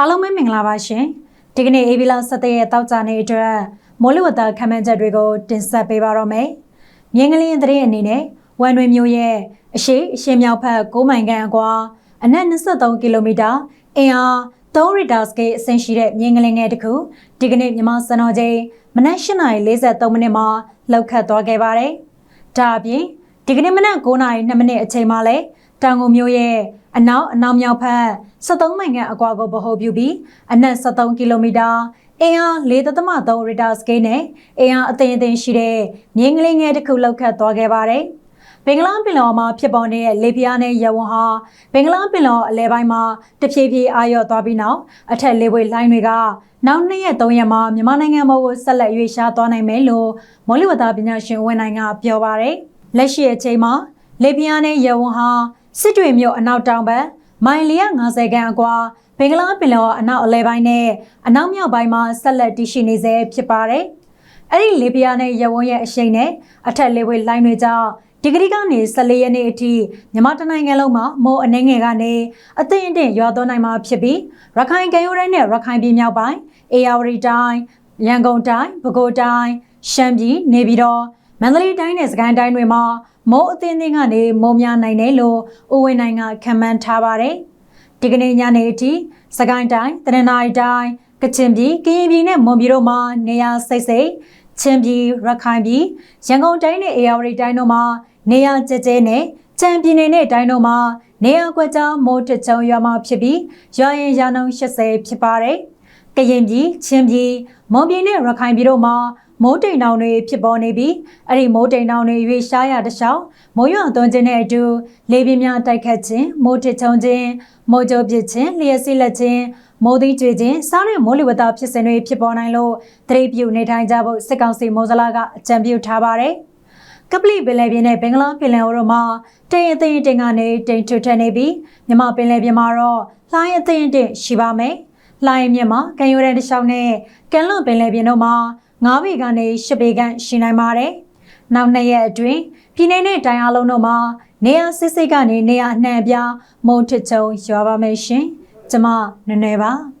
အားလုံးပဲမင်္ဂလာပါရှင်ဒီကနေ့ AB လ17ရက်တောက်ကြနေ့အတွက်မိုးလေဝသခန့်မှန်းချက်တွေကိုတင်ဆက်ပေးပါတော့မယ်မြင်းကလေးသတင်းအနေနဲ့ဝမ်တွင်မြို့ရဲ့အရှိအရှေ့မြောက်ဘက်9မိုင်ခန့်အကွာအနက်23ကီလိုမီတာအင်အား3ရီတာစကေးအဆင့်ရှိတဲ့မြင်းကလေးငယ်တစ်ခုဒီကနေ့မြန်မာစံတော်ချိန်မနက်8:43မိနစ်မှာလှုပ်ခတ်သွားခဲ့ပါတယ်ဒါအပြင်ဒီကနေ့မနက်9:02မိနစ်အချိန်မှာလဲ တောင်ကုန်မြို့ရဲ့အနောက်အနောက်မြောက်ဘက်73မိုင်ခန့်အကွာကိုဗဟိုပြုပြီးအနက်73ကီလိုမီတာအင်အား4.3ရီတာစကေးနဲ့အင်အားအသင်အသင်ရှိတဲ့မြင်းကလေးငယ်တစ်ခုလောက်ခတ်သွားခဲ့ပါတယ်။ဘင်္ဂလားပင်လယ်မှာဖြစ်ပေါ်နေတဲ့လေပြင်းနဲ့ရဝန်းဟာဘင်္ဂလားပင်လယ်အလဲပိုင်းမှာတဖြည်းဖြည်းအာရော့သွားပြီးနောက်အထက်လေပွေလိုင်းတွေကနောက်နှစ်ရက်သုံးရက်မှာမြန်မာနိုင်ငံမှာကိုဆက်လက်ရွေ့ရှားသွားနိုင်မယ်လို့မော်လီဝသပညာရှင်ဝန်နိုင်ကပြောပါတယ်။လက်ရှိအချိန်မှာလေပြင်းနဲ့ရဝန်းဟာ စစ်တွေမြို့အနောက်တောင်ဘက်မိုင်450ခန်းအကွာဘင်္ဂလားပင်လယ်အနောက်အလဲပိုင်းနဲ့အနောက်မြောက်ပိုင်းမှာဆက်လက်တည်ရှိနေဆဲဖြစ်ပါတယ်။အဲ့ဒီလေပြားနဲ့ရဝန်းရဲ့အရှိန်နဲ့အထက်လေဝေးလိုင်းတွေကြောင့်ဒီဂရီကနေ14ရက်နေ့အထိမြန်မာတနိုင်ငံလုံးမှာမိုးအနှဲငယ်ကနေအသင့်အင့်ရွာသွန်းနိုင်မှာဖြစ်ပြီးရခိုင်ကမ်းရိုးတိုင်းနဲ့ရခိုင်ပြည်မြောက်ပိုင်းအေရဝတီတိုင်းရန်ကုန်တိုင်းပဲခူးတိုင်းရှမ်းပြည်နေပြည်တော် မန္တလေးတိုင်းနဲ့စကိုင်းတိုင်းတွေမှာမိုးအသင်းအသင်းကနေမိုးများနိုင်တယ်လို့ဦးဝင်းနိုင်ကခံမှန်းထားပါတယ်။ဒီကနေ့ညနေအထိစကိုင်းတိုင်းတနင်္သာရီတိုင်းကချင်ပြည်ကရင်ပြည်နဲ့မွန်ပြည်တို့မှာနေရာစိတ်စိတ်ချင်းပြည်ရခိုင်ပြည်ရန်ကုန်တိုင်းနဲ့အေရဝတီတိုင်းတို့မှာနေရာကျကျဲနဲ့ချမ်းပြည်နယ်နဲ့တိုင်းတို့မှာနေရာကွက်ကြားမိုးတချုံရွာမှာဖြစ်ပြီးရွာရင်ရာနှုန်း80ဖြစ်ပါတယ်။ကရင်ပြည်ချင်းပြည်မွန်ပြည်နဲ့ရခိုင်ပြည်တို့မှာ မိုးတိမ်တောင်တွေဖြစ်ပေါ်နေပြီးအဲ့ဒီမိုးတိမ်တောင်တွေရွေရှားရတခြားမိုးရွာသွန်းခြင်းနဲ့အတူလေပြင်းများတိုက်ခတ်ခြင်းမိုးထချုံခြင်းမိုးကြိုးပစ်ခြင်းလျှက်စီးလက်ခြင်းမိုးသီးကျွေခြင်းစားတဲ့မိုးလေဝသဖြစ်စဉ်တွေဖြစ်ပေါ်နိုင်လို့သတိပြုနေထိုင်ကြဖို့စစ်ကောင်စီမိုးစလာကအကြံပြုထားပါတယ်ကပလီပင်လယ်ပြင်နဲ့ဘင်္ဂလားပင်လယ်အော်တို့မှာတိမ်အသိတင်ကနေတိမ်ထွတ်ထနေပြီးမြမပင်လယ်ပြင်မှာတော့လှိုင်းအသိတင်ရှိပါမယ်။လှိုင်းမြင့်မှာကံရိုးတဲ့တစ်လျှောက်နဲ့ကမ်းလွန်ပင်လယ်ပြင်တို့မှာ 9ပေကနေ10ပေခန့်ရှိနိုင်ပါတယ်။နောက်နှစ်ရက်အတွင်းပြည်내နဲ့တိုင်းအားလုံးတို့မှာနေရာစစ်စစ်ကနေနေရာအနှံ့အပြားမုံထချုံရွာပါမယ်ရှင်။ကျမနွယ်နွယ်ပါ။